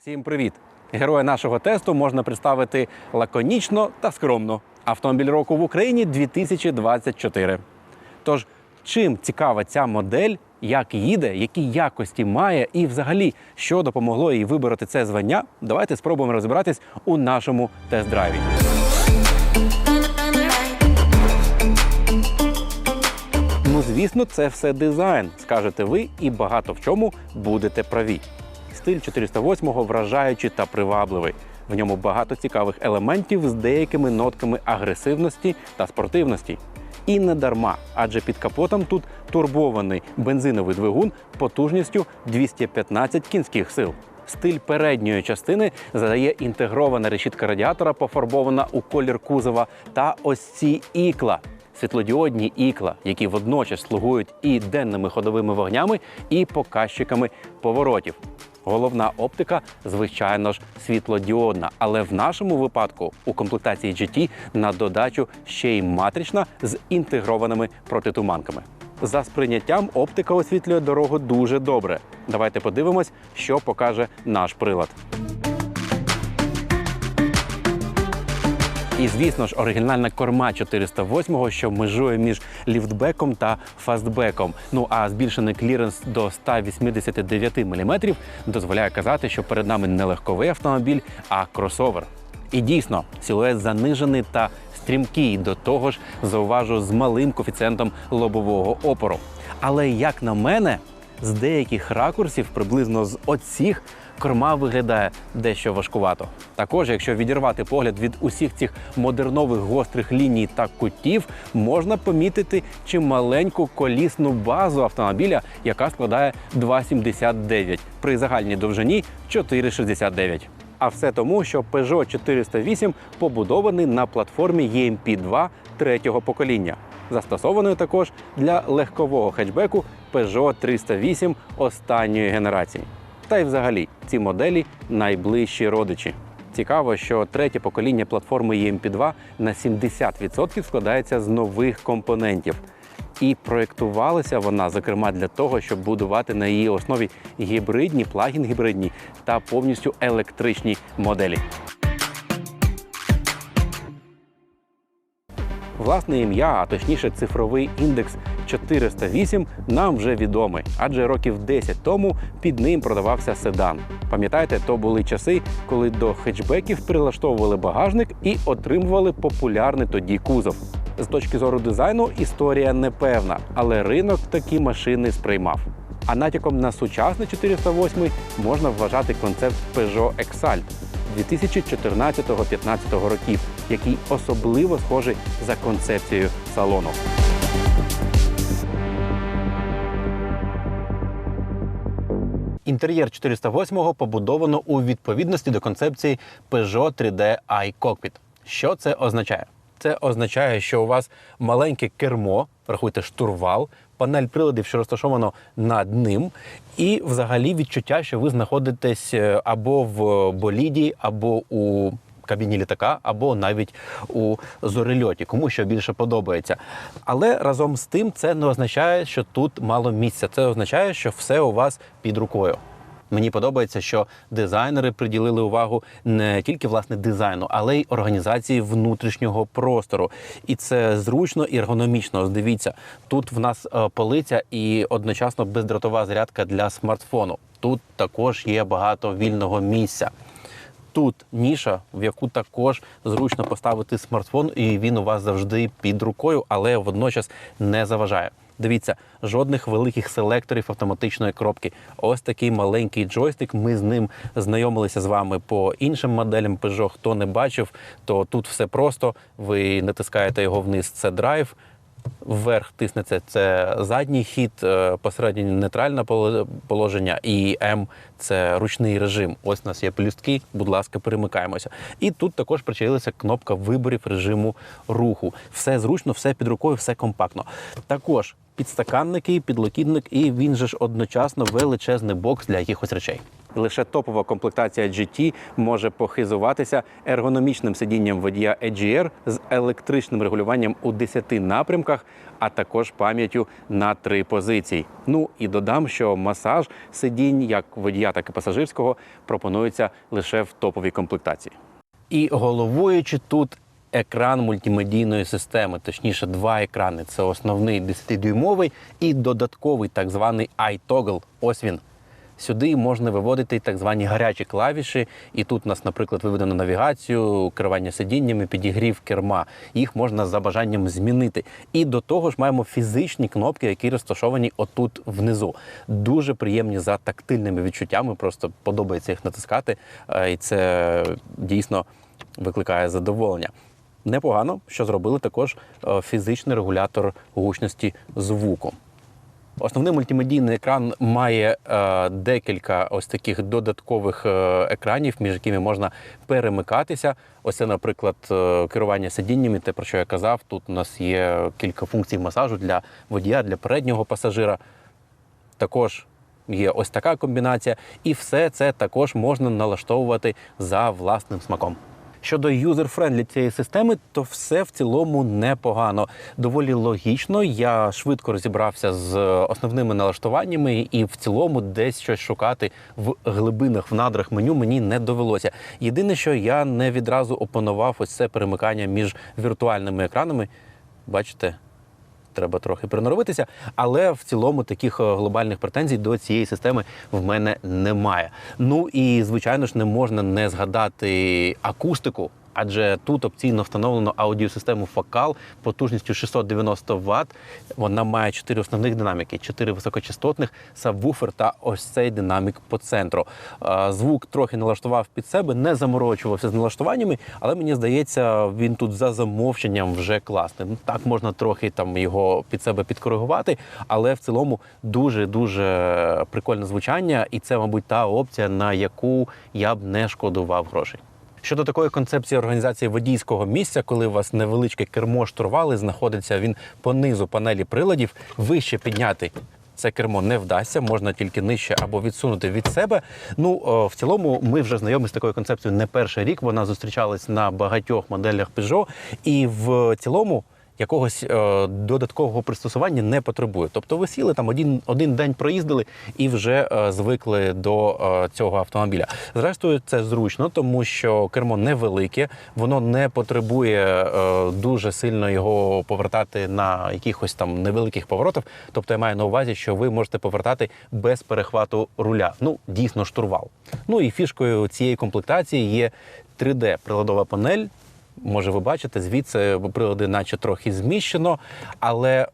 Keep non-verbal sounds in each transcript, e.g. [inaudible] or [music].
Всім привіт! Героя нашого тесту можна представити лаконічно та скромно. Автомобіль року в Україні 2024. Тож, чим цікава ця модель, як їде, які якості має, і взагалі, що допомогло їй вибороти це звання, давайте спробуємо розібратись у нашому тест-драйві. Ну, звісно, це все дизайн, скажете ви, і багато в чому будете праві. Стиль 408-го вражаючий та привабливий. В ньому багато цікавих елементів з деякими нотками агресивності та спортивності. І не дарма, адже під капотом тут турбований бензиновий двигун потужністю 215 кінських сил. Стиль передньої частини задає інтегрована решітка радіатора, пофарбована у колір кузова, та ось ці ікла світлодіодні ікла, які водночас слугують і денними ходовими вогнями, і показчиками поворотів. Головна оптика, звичайно ж, світлодіодна, але в нашому випадку у комплектації GT на додачу ще й матрична з інтегрованими протитуманками. За сприйняттям оптика освітлює дорогу дуже добре. Давайте подивимось, що покаже наш прилад. І звісно ж, оригінальна корма 408-го, що межує між ліфтбеком та фастбеком. Ну а збільшений кліренс до 189 мм дозволяє казати, що перед нами не легковий автомобіль, а кросовер. І дійсно, силует занижений та стрімкий до того ж, зауважу з малим коефіцієнтом лобового опору. Але як на мене, з деяких ракурсів, приблизно з оцих, корма виглядає дещо важкувато. Також, якщо відірвати погляд від усіх цих модернових гострих ліній та кутів, можна помітити чималеньку колісну базу автомобіля, яка складає 2,79 при загальній довжині 4,69. А все тому, що Peugeot 408 побудований на платформі EMP2 третього покоління, застосованою також для легкового хетчбеку Peugeot 308 останньої генерації. Та й взагалі ці моделі найближчі родичі. Цікаво, що третє покоління платформи EMP2 на 70% складається з нових компонентів. І проєктувалася вона, зокрема, для того, щоб будувати на її основі гібридні, плагін-гібридні та повністю електричні моделі. Власне ім'я, а точніше цифровий індекс 408 нам вже відомий, адже років 10 тому під ним продавався седан. Пам'ятаєте, то були часи, коли до хетчбеків прилаштовували багажник і отримували популярний тоді кузов. З точки зору дизайну історія непевна, але ринок такі машини сприймав. А натяком на сучасний 408 можна вважати концепт Peugeot Exalt 2014-15 років, який особливо схожий за концепцією салону. Інтер'єр 408-го побудовано у відповідності до концепції Peugeot 3D iCockpit. Що це означає? Це означає, що у вас маленьке кермо, рахуйте штурвал, панель приладів, що розташовано над ним, і взагалі відчуття, що ви знаходитесь е, або в боліді, або у кабіні літака, або навіть у зорельоті, кому що більше подобається. Але разом з тим це не означає, що тут мало місця. Це означає, що все у вас під рукою. Мені подобається, що дизайнери приділили увагу не тільки власне дизайну, але й організації внутрішнього простору. І це зручно і ергономічно. Ось Дивіться, тут в нас е, полиця і одночасно бездротова зарядка для смартфону. Тут також є багато вільного місця. Тут ніша, в яку також зручно поставити смартфон, і він у вас завжди під рукою, але водночас не заважає. Дивіться, жодних великих селекторів автоматичної кропки. Ось такий маленький джойстик. Ми з ним знайомилися з вами по іншим моделям Peugeot. Хто не бачив, то тут все просто. Ви натискаєте його вниз. Це драйв. Вверх тиснеться це задній хід, е, посередньо нейтральне положення, і М це ручний режим. Ось у нас є плюстки, будь ласка, перемикаємося. І тут також причаїлася кнопка виборів режиму руху. Все зручно, все під рукою, все компактно. Також підстаканники, підлокітник, і він же ж одночасно величезний бокс для якихось речей. Лише топова комплектація GT може похизуватися ергономічним сидінням водія EGR з електричним регулюванням у 10 напрямках, а також пам'яттю на три позиції. Ну і додам, що масаж сидінь як водія, так і пасажирського пропонується лише в топовій комплектації. І головуючи тут екран мультимедійної системи, точніше, два екрани. Це основний 10-дюймовий і додатковий так званий iToggle. Ось він. Сюди можна виводити так звані гарячі клавіші, і тут у нас, наприклад, виведено навігацію, керування сидіннями, підігрів керма. Їх можна за бажанням змінити. І до того ж маємо фізичні кнопки, які розташовані отут внизу. Дуже приємні за тактильними відчуттями. Просто подобається їх натискати, е, і це дійсно викликає задоволення. Непогано, що зробили також е, фізичний регулятор гучності звуку. Основний мультимедійний екран має е, декілька ось таких додаткових е, екранів, між якими можна перемикатися. Ось це, наприклад, е, керування сидіннями, те про що я казав. Тут у нас є кілька функцій масажу для водія, для переднього пасажира. Також є ось така комбінація, і все це також можна налаштовувати за власним смаком. Щодо юзер-френдлі цієї системи, то все в цілому непогано. Доволі логічно. Я швидко розібрався з основними налаштуваннями, і в цілому десь щось шукати в глибинах, в надрах меню мені не довелося. Єдине, що я не відразу опанував ось це перемикання між віртуальними екранами. Бачите, треба трохи приноровитися, але в цілому таких е, глобальних претензій до цієї системи в мене немає. Ну і звичайно ж не можна не згадати акустику. Адже тут опційно встановлено аудіосистему Focal потужністю 690 Вт. Вона має чотири основних динаміки: чотири високочастотних, сабвуфер та ось цей динамік по центру. Звук трохи налаштував під себе, не заморочувався з налаштуваннями, але мені здається, він тут за замовченням вже класний. Ну, Так можна трохи там його під себе підкоригувати, але в цілому дуже дуже прикольне звучання, і це, мабуть, та опція, на яку я б не шкодував грошей. Щодо такої концепції організації водійського місця, коли у вас невеличке кермо штурвали, знаходиться він по низу панелі приладів, вище підняти. Це кермо не вдасться, можна тільки нижче або відсунути від себе. Ну в цілому, ми вже знайомі з такою концепцією не перший рік. Вона зустрічалась на багатьох моделях Peugeot, і в цілому якогось е, додаткового пристосування не потребує. Тобто ви сіли там один, один день проїздили і вже е, звикли до е, цього автомобіля. Зрештою, це зручно, тому що кермо невелике, воно не потребує е, дуже сильно його повертати на якихось там невеликих поворотах. Тобто я маю на увазі, що ви можете повертати без перехвату руля. Ну, дійсно, штурвал. Ну і фішкою цієї комплектації є 3D приладова панель. Може, ви бачите, звідси прилади, наче трохи зміщено, але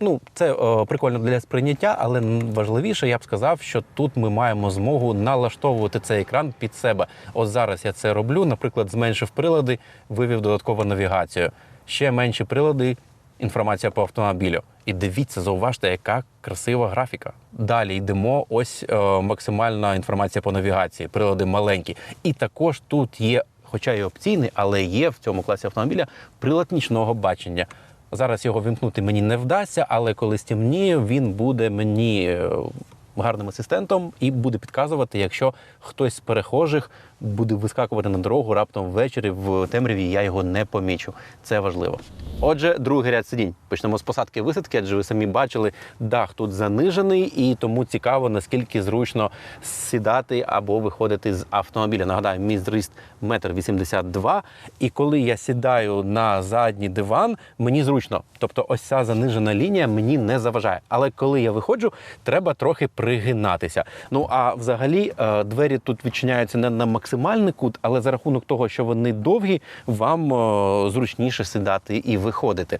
ну, це е, прикольно для сприйняття, але важливіше, я б сказав, що тут ми маємо змогу налаштовувати цей екран під себе. Ось зараз я це роблю. Наприклад, зменшив прилади, вивів додаткову навігацію. Ще менші прилади, інформація по автомобілю. І дивіться, зауважте, яка красива графіка. Далі йдемо. Ось е, максимальна інформація по навігації, прилади маленькі. І також тут є хоча й опційний, але є в цьому класі автомобіля прилад нічного бачення. Зараз його вімкнути мені не вдасться, але коли стемніє, він буде мені е, гарним асистентом і буде підказувати, якщо хтось з перехожих буде вискакувати на дорогу раптом ввечері в темряві, я його не помічу. Це важливо. Отже, другий ряд сидінь. Почнемо з посадки висадки, адже ви самі бачили, дах тут занижений, і тому цікаво, наскільки зручно сідати або виходити з автомобіля. Нагадаю, мій зріст метр вісімдесят два. І коли я сідаю на задній диван, мені зручно. Тобто, ось ця занижена лінія мені не заважає. Але коли я виходжу, треба трохи пригинатися. Ну а взагалі е, двері тут відчиняються не на максимальний кут, але за рахунок того, що вони довгі, вам е, зручніше сідати і виходити.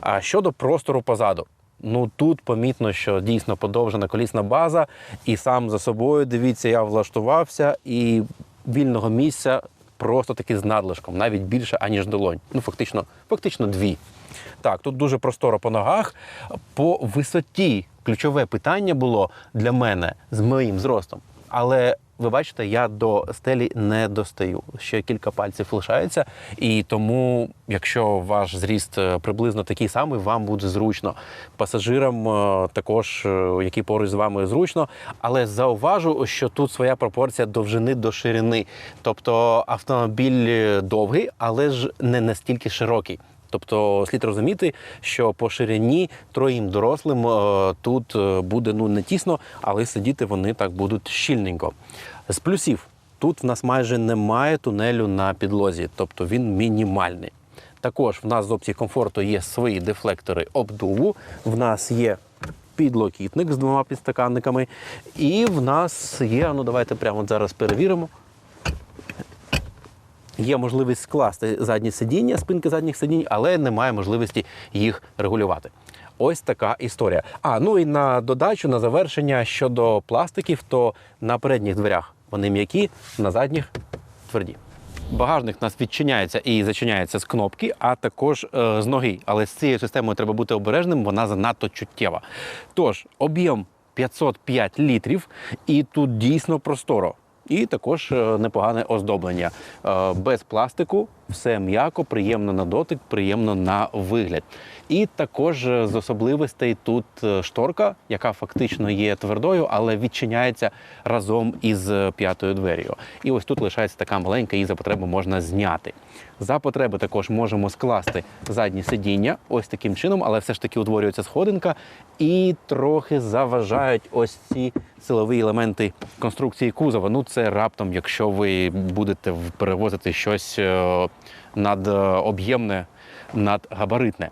А щодо простору позаду. Ну тут помітно, що дійсно подовжена колісна база, і сам за собою дивіться, я влаштувався, і вільного місця просто таки з надлишком, навіть більше аніж долонь. Ну фактично, фактично дві. Так, тут дуже просторо по ногах. По висоті ключове питання було для мене з моїм зростом. Але ви бачите, я до стелі не достаю. Ще кілька пальців лишається, і тому, якщо ваш зріст е, приблизно такий самий, вам буде зручно. Пасажирам е, також, е, які поруч з вами зручно, але зауважу, що тут своя пропорція довжини до ширини. Тобто автомобіль довгий, але ж не настільки широкий. Тобто слід розуміти, що по ширині троїм дорослим е, тут е, буде ну не тісно, але сидіти вони так будуть щільненько. З плюсів тут в нас майже немає тунелю на підлозі, тобто він мінімальний. Також в нас з опції комфорту є свої дефлектори обдуву. В нас є підлокітник з двома підстаканниками, і в нас є. Ну давайте прямо зараз перевіримо. Є можливість скласти задні сидіння, спинки задніх сидінь, але немає можливості їх регулювати. Ось така історія. А ну і на додачу, на завершення щодо пластиків, то на передніх дверях вони м'які, на задніх тверді. Багажник у нас відчиняється і зачиняється з кнопки, а також е, з ноги. Але з цією системою треба бути обережним, вона занадто чуттєва. Тож, об'єм 505 літрів, і тут дійсно просторо. І також е, непогане оздоблення. Е, Без пластику, все м'яко, приємно на дотик, приємно на вигляд. І також е, з особливостей тут шторка, яка фактично є твердою, але відчиняється разом із п'ятою двер'ю. І ось тут лишається така маленька, її за потреби можна зняти. За потреби також можемо скласти задні сидіння ось таким чином, але все ж таки утворюється сходинка і трохи заважають ось ці силові елементи конструкції кузова. Ну це раптом, якщо ви будете перевозити щось е, надоб'ємне, надгабаритне.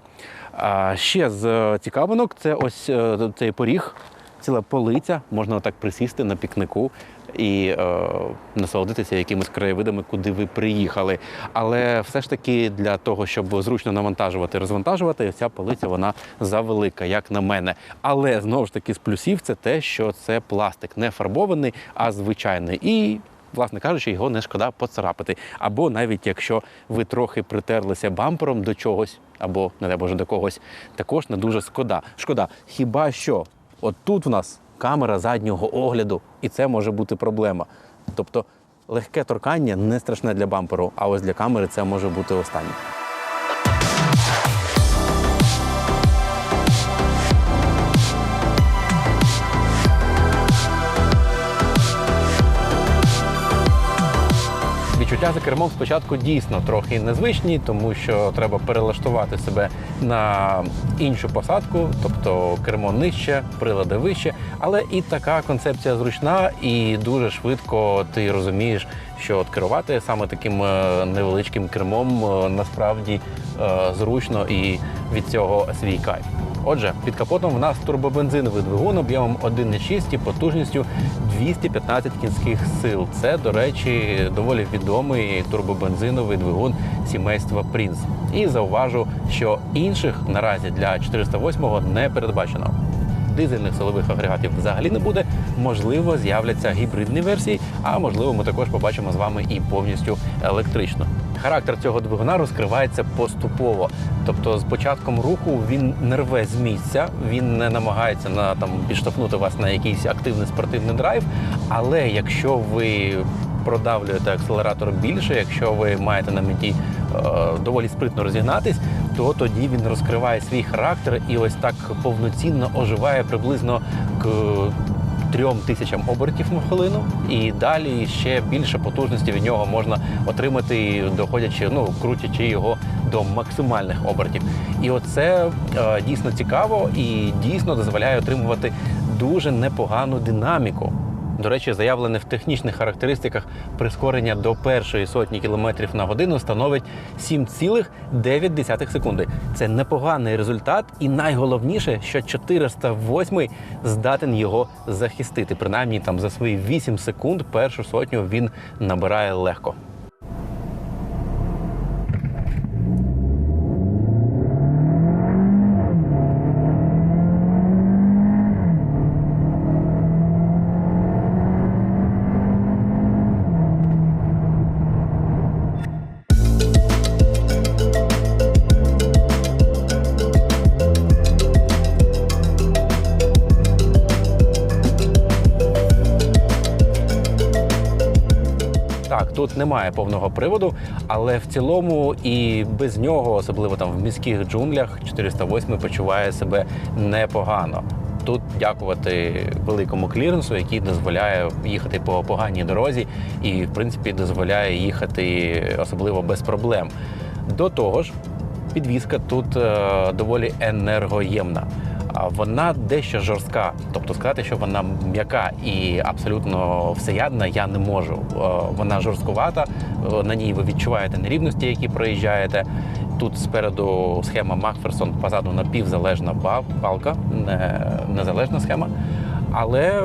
А ще з е, цікавинок це ось е, цей поріг, ціла полиця, можна так присісти на пікнику і е, насолодитися якимись краєвидами, куди ви приїхали. Але все ж таки для того, щоб зручно навантажувати, розвантажувати, ця полиця вона завелика, як на мене. Але знову ж таки з плюсів це те, що це пластик, не фарбований, а звичайний. І власне кажучи, його не шкода поцарапати. Або навіть якщо ви трохи притерлися бампером до чогось, або, не дай Боже, до когось, також не дуже шкода. Шкода, хіба що от тут в нас камера заднього огляду, і це може бути проблема. Тобто легке торкання не страшне для бамперу, а ось для камери це може бути останнє. Відчуття за кермом спочатку дійсно трохи незвичні, тому що треба перелаштувати себе на іншу посадку, тобто кермо нижче, прилади вище. Але і така концепція зручна, і дуже швидко ти розумієш, що от керувати саме таким е, невеличким кермом е, насправді е, зручно і від цього свій кайф. Отже, під капотом в нас турбобензиновий двигун об'ємом 1,6 і потужністю 215 кінських сил. Це, до речі, доволі відомий турбобензиновий двигун сімейства Принц. І зауважу, що інших наразі для 408-го не передбачено. Дизельних силових агрегатів взагалі не буде. Можливо, з'являться гібридні версії, а можливо, ми також побачимо з вами і повністю електрично. Характер цього двигуна розкривається поступово. Тобто, з початком руху він не рве з місця, він не намагається на там підштовхнути вас на якийсь активний спортивний драйв. Але якщо ви продавлюєте акселератор більше, якщо ви маєте на меті е, доволі спритно розігнатись, то тоді він розкриває свій характер і ось так повноцінно оживає приблизно к трьом тисячам обертів на хвилину, і далі ще більше потужності від нього можна отримати, доходячи, ну крутячи його до максимальних обертів. І оце е, дійсно цікаво і дійсно дозволяє отримувати дуже непогану динаміку. До речі, заявлене в технічних характеристиках прискорення до першої сотні кілометрів на годину становить 7,9 секунди. Це непоганий результат, і найголовніше, що 408 здатен його захистити. Принаймні там за свої 8 секунд першу сотню він набирає легко. Тут немає повного приводу, але в цілому і без нього, особливо там в міських джунглях, 408 почуває себе непогано. Тут дякувати великому кліренсу, який дозволяє їхати по поганій дорозі, і в принципі дозволяє їхати особливо без проблем. До того ж, підвізка тут е, доволі енергоємна. Вона дещо жорстка, тобто сказати, що вона м'яка і абсолютно всеядна, я не можу. Е, Вона жорсткувата, е, на ній ви відчуваєте нерівності, які проїжджаєте. Тут спереду схема Макферсон, позаду напівзалежна балка, незалежна схема. Але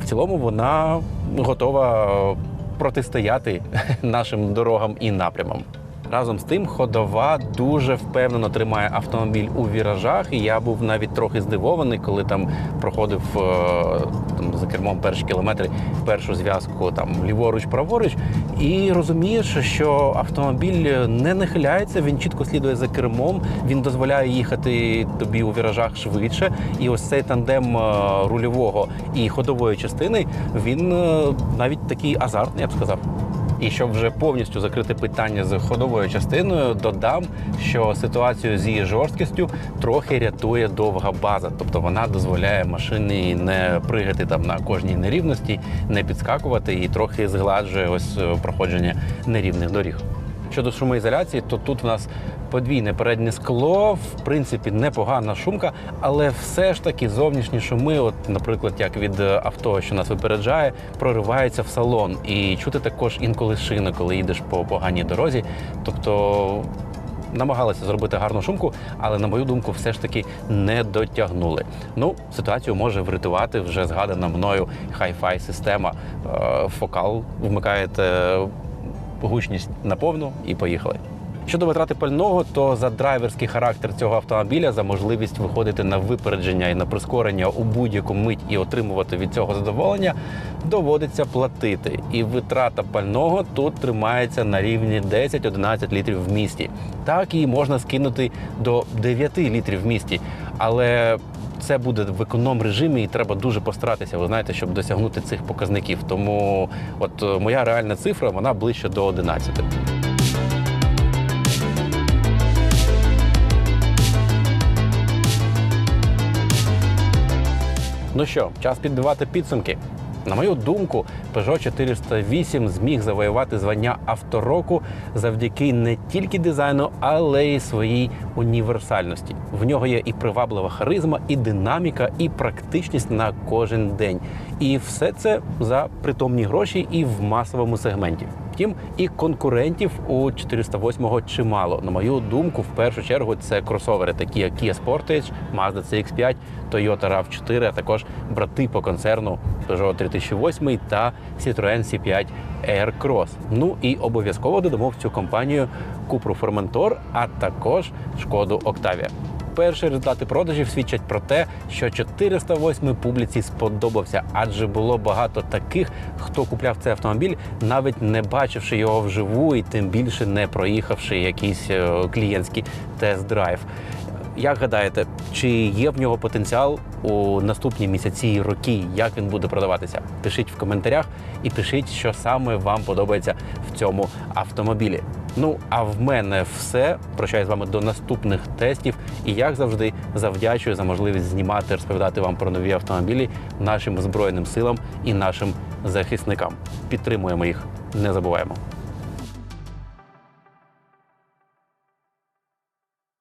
в цілому вона готова протистояти [laughs] нашим дорогам і напрямам. Разом з тим, ходова дуже впевнено тримає автомобіль у віражах. Я був навіть трохи здивований, коли там проходив е, там, за кермом перші кілометри першу зв'язку там ліворуч-праворуч, і розумієш, що автомобіль не нахиляється, він чітко слідує за кермом, він дозволяє їхати тобі у віражах швидше. І ось цей тандем е, рульового і ходової частини він е, навіть такий азартний, я б сказав. І щоб вже повністю закрити питання з ходовою частиною, додам, що ситуацію з її жорсткістю трохи рятує довга база, тобто вона дозволяє машині не пригати там на кожній нерівності, не підскакувати і трохи згладжує ось е, проходження нерівних доріг. Щодо шумоізоляції, то тут в нас подвійне переднє скло, в принципі, непогана шумка, але все ж таки зовнішні шуми, от, наприклад, як від е, авто, що нас випереджає, прориваються в салон. І чути також інколи шини, коли їдеш по поганій дорозі. Тобто намагалися зробити гарну шумку, але на мою думку, все ж таки не дотягнули. Ну, ситуацію може врятувати вже згадана мною хай-фай система. Е, Фокал вмикаєте гучність на повну і поїхали. Щодо витрати пального, то за драйверський характер цього автомобіля, за можливість виходити на випередження і на прискорення у будь-яку мить і отримувати від цього задоволення, доводиться платити. І витрата пального тут тримається на рівні 10-11 літрів в місті. Так її можна скинути до 9 літрів в місті, але це буде в економ режимі, і треба дуже постаратися, ви знаєте, щоб досягнути цих показників. Тому, от е, моя реальна цифра вона ближче до 11. Ну що, час підбивати підсумки. На мою думку, Peugeot 408 зміг завоювати звання автороку завдяки не тільки дизайну, але й своїй універсальності. В нього є і приваблива харизма, і динаміка, і практичність на кожен день. І все це за притомні гроші і в масовому сегменті. Втім, і конкурентів у 408-го чимало. На мою думку, в першу чергу це кросовери, такі як Kia Sportage, Mazda CX-5, Toyota RAV4, а також брати по концерну Peugeot 3008 та Citroën C5 Aircross. Ну і обов'язково додамо в цю компанію Cupra Formentor, а також Шкоду Octavia. Перші результати продажів свідчать про те, що 408 публіці сподобався, адже було багато таких, хто купляв цей автомобіль, навіть не бачивши його вживу, і тим більше не проїхавши якийсь е, клієнтський тест-драйв. Як гадаєте, чи є в нього потенціал у наступні місяці і роки? Як він буде продаватися? Пишіть в коментарях і пишіть, що саме вам подобається в цьому автомобілі. Ну а в мене все. Прощаюсь з вами до наступних тестів. І як завжди, завдячую за можливість знімати, розповідати вам про нові автомобілі нашим збройним силам і нашим захисникам. Підтримуємо їх, не забуваємо.